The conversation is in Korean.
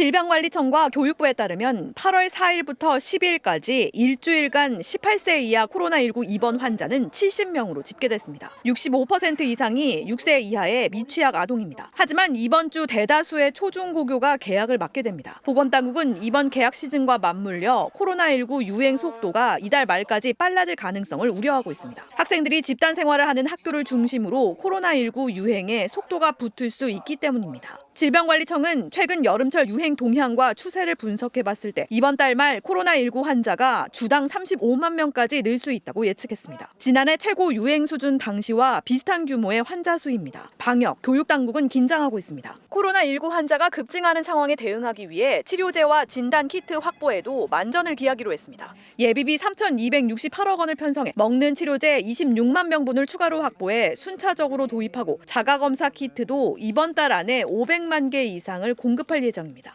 질병관리청과 교육부에 따르면 8월 4일부터 10일까지 일주일간 18세 이하 코로나19 입원 환자는 70명으로 집계됐습니다. 65% 이상이 6세 이하의 미취학 아동입니다. 하지만 이번 주 대다수의 초중고교가 개학을 맞게 됩니다. 보건당국은 이번 개학 시즌과 맞물려 코로나19 유행 속도가 이달 말까지 빨라질 가능성을 우려하고 있습니다. 학생들이 집단 생활을 하는 학교를 중심으로 코로나19 유행에 속도가 붙을 수 있기 때문입니다. 질병관리청은 최근 여름철 유행 동향과 추세를 분석해 봤을 때 이번 달 말 코로나19 환자가 주당 35만 명까지 늘 수 있다고 예측했습니다. 지난해 최고 유행 수준 당시와 비슷한 규모의 환자 수입니다. 방역, 교육 당국은 긴장하고 있습니다. 코로나19 환자가 급증하는 상황에 대응하기 위해 치료제와 진단 키트 확보에도 만전을 기하기로 했습니다. 예비비 3,268억 원을 편성해 먹는 치료제 26만 명분을 추가로 확보해 순차적으로 도입하고 자가 검사 키트도 이번 달 안에 500만 개 이상을 공급할 예정입니다.